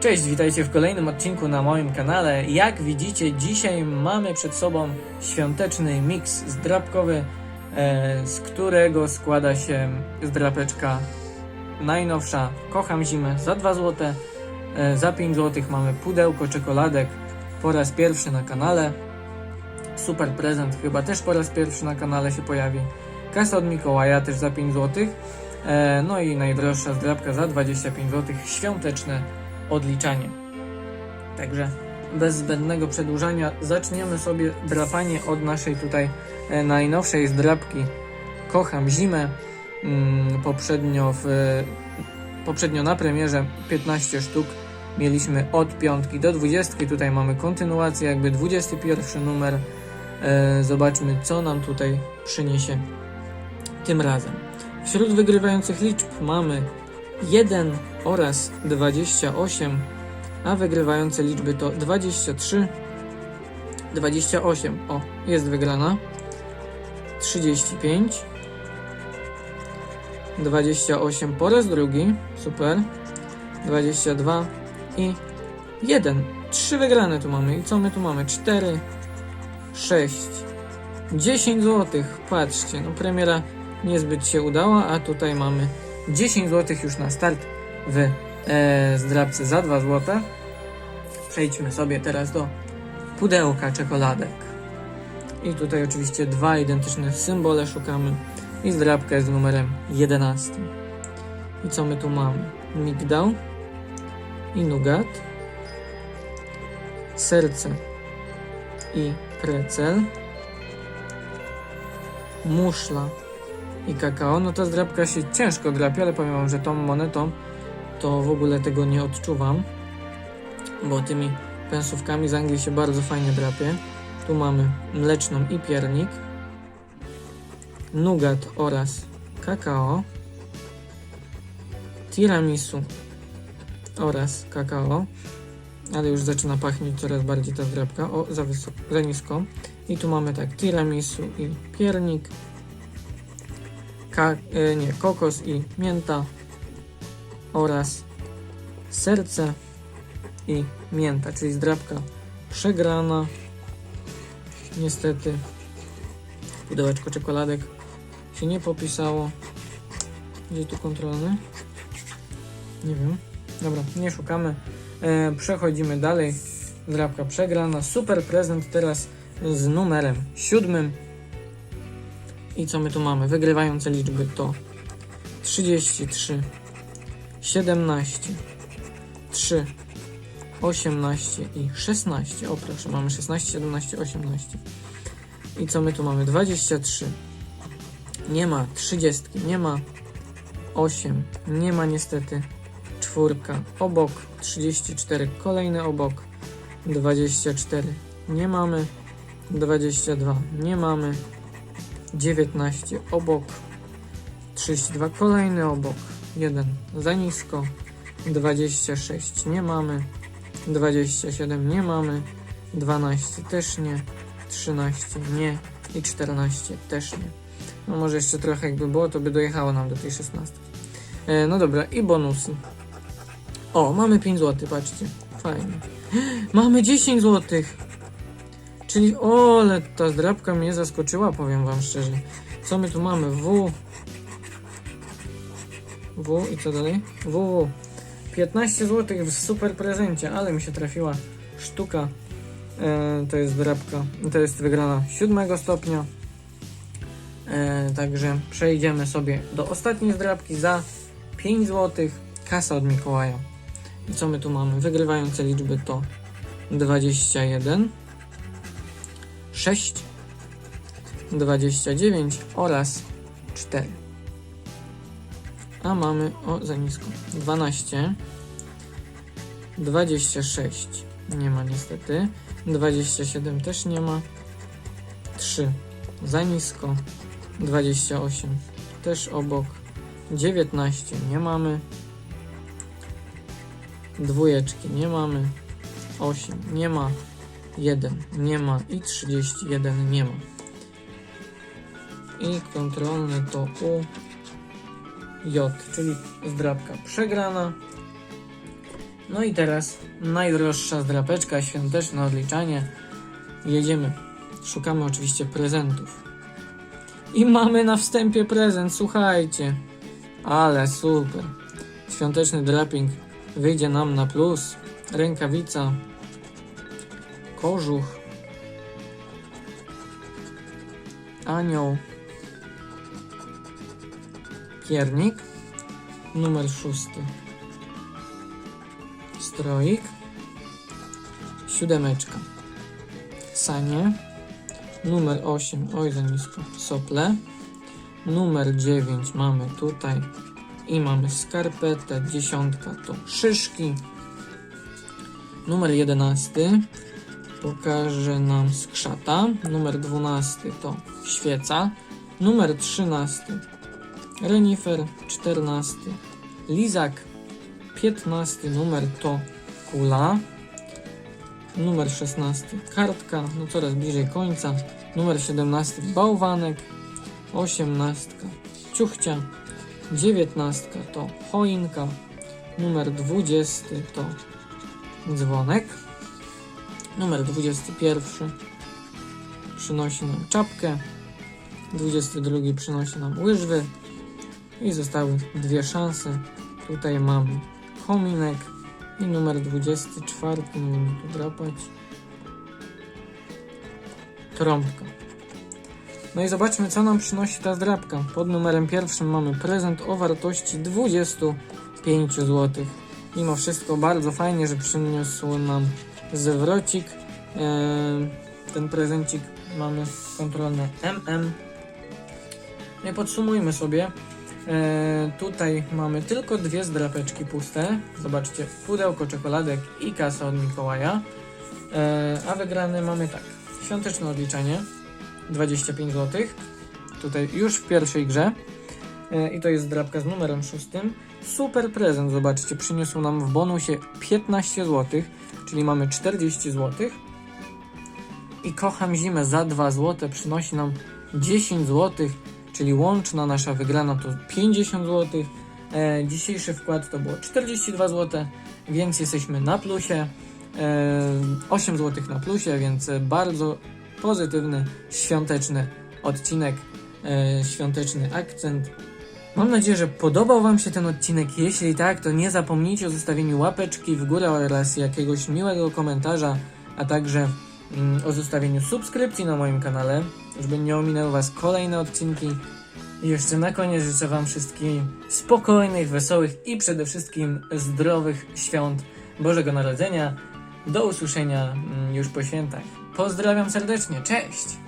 Cześć, witajcie w kolejnym odcinku na moim kanale. Jak widzicie, dzisiaj mamy przed sobą świąteczny miks zdrabkowy, e, z którego składa się zdrapeczka najnowsza Kocham Zimę za 2 zł. E, za 5 zł mamy pudełko czekoladek po raz pierwszy na kanale. Super prezent, chyba też po raz pierwszy na kanale się pojawi. Kasa od Mikołaja też za 5 zł. E, no i najdroższa zdrabka za 25 zł. Świąteczne odliczanie. Także bez zbędnego przedłużania zaczniemy sobie drapanie od naszej tutaj e, najnowszej zdrabki Kocham Zimę. Mm, poprzednio, w, poprzednio na premierze 15 sztuk mieliśmy od piątki do 20. Tutaj mamy kontynuację, jakby 21 numer. E, zobaczmy, co nam tutaj przyniesie tym razem. Wśród wygrywających liczb mamy 1 oraz 28, a wygrywające liczby to 23, 28, o, jest wygrana, 35, 28 po raz drugi, super, 22 i 1. Trzy wygrane tu mamy. I co my tu mamy? 4, 6, 10 zł. Patrzcie, no premiera niezbyt się udała, a tutaj mamy 10 zł już na start w e, zdrabce za 2 zł. Przejdźmy sobie teraz do pudełka czekoladek. I tutaj oczywiście dwa identyczne symbole szukamy. I zdrabka z numerem 11. I co my tu mamy? Migdał i nugat, serce i precel, muszla i kakao. No ta zdrabka się ciężko drapie, ale powiem wam, że tą monetą to w ogóle tego nie odczuwam, bo tymi pensówkami z Anglii się bardzo fajnie drapie. Tu mamy mleczną i piernik, nugat oraz kakao, tiramisu oraz kakao, ale już zaczyna pachnieć coraz bardziej ta zdrabka. O, za, wysoko, za nisko. I tu mamy tak tiramisu i piernik, ka, e, nie, kokos i mięta oraz serce i mięta, czyli zdrabka przegrana. Niestety pudełeczko czekoladek się nie popisało. Gdzie tu kontrolny? Nie wiem. Dobra, nie szukamy. E, przechodzimy dalej. Zdrabka przegrana. Super prezent teraz z numerem siódmym. I co my tu mamy? Wygrywające liczby to 33, 17, 3, 18 i 16. O proszę, mamy 16, 17, 18. I co my tu mamy? 23. Nie ma 30, nie ma 8, nie ma niestety czwórka obok, 34 kolejny obok, 24 nie mamy, 22 nie mamy, 19 obok, 32 kolejny obok, 1 za nisko, 26 nie mamy, 27 nie mamy, 12 też nie, 13 nie i 14 też nie. No może jeszcze trochę jakby było, to by dojechało nam do tej 16. E, no dobra, i bonusy. O, mamy 5 zł, patrzcie. Fajnie. Mamy 10 zł. Czyli, o, ale ta zdrabka mnie zaskoczyła, powiem wam szczerze. Co my tu mamy? W. W i co dalej? WW. 15 zł w super prezencie, ale mi się trafiła sztuka. E, to jest zdrabka. To jest wygrana 7 stopnia. E, także przejdziemy sobie do ostatniej zdrabki za 5 zł. Kasa od Mikołaja. I co my tu mamy? Wygrywające liczby to 21, 6, 29 oraz 4. A mamy, o za nisko, 12, 26, nie ma niestety, 27 też nie ma, 3, za nisko, 28 też obok, 19 nie mamy, dwójeczki nie mamy, 8 nie ma, 1 nie ma i 31 nie ma. I kontrolny to U, J, czyli zdrabka przegrana. No i teraz najdroższa zdrapeczka, świąteczne odliczanie. Jedziemy. Szukamy oczywiście prezentów. I mamy na wstępie prezent, słuchajcie. Ale super. Świąteczny draping wyjdzie nam na plus. Rękawica. Kożuch. Anioł. Piernik. Numer szósty. Stroik. Siódemeczka. Sanie. Numer 8, oj za nisko, sople. Numer 9 mamy tutaj i mamy skarpetę. Dziesiątka to szyszki. Numer 11 pokaże nam skrzata. Numer 12 to świeca. Numer 13 renifer. 14 lizak. 15 numer to kula. Numer 16 kartka, no coraz bliżej końca. Numer 17 bałwanek. 18 ciuchcia. 19 to choinka. Numer 20 to dzwonek. Numer 21 przynosi nam czapkę. 22 przynosi nam łyżwy. I zostały dwie szanse. Tutaj mamy kominek. I numer 24, nie wiem tu drapać. Trąbka. No i zobaczmy, co nam przynosi ta zdrapka. Pod numerem pierwszym mamy prezent o wartości 25 zł. Mimo wszystko bardzo fajnie, że przyniósł nam zwrocik. Eee, ten prezencik mamy kontrolne MM. I podsumujmy sobie. E, tutaj mamy tylko dwie zdrapeczki puste. Zobaczcie, pudełko czekoladek i kasa od Mikołaja. E, a wygrane mamy tak. Świąteczne odliczenie 25 zł. Tutaj już w pierwszej grze. E, I to jest zdrapka z numerem szóstym. Super prezent, zobaczcie, przyniósł nam w bonusie 15 zł, czyli mamy 40 zł. I kocham zimę za 2 zł przynosi nam 10 zł czyli łączna nasza wygrana to 50 zł. E, dzisiejszy wkład to było 42 zł, więc jesteśmy na plusie. E, 8 zł na plusie, więc bardzo pozytywny, świąteczny odcinek, e, świąteczny akcent. Mam nadzieję, że podobał Wam się ten odcinek. Jeśli tak, to nie zapomnijcie o zostawieniu łapeczki w górę oraz jakiegoś miłego komentarza, a także mm, o zostawieniu subskrypcji na moim kanale, żeby nie ominęły Was kolejne odcinki. I jeszcze na koniec życzę Wam wszystkim spokojnych, wesołych i przede wszystkim zdrowych świąt Bożego Narodzenia. Do usłyszenia mm, już po świętach. Pozdrawiam serdecznie, cześć!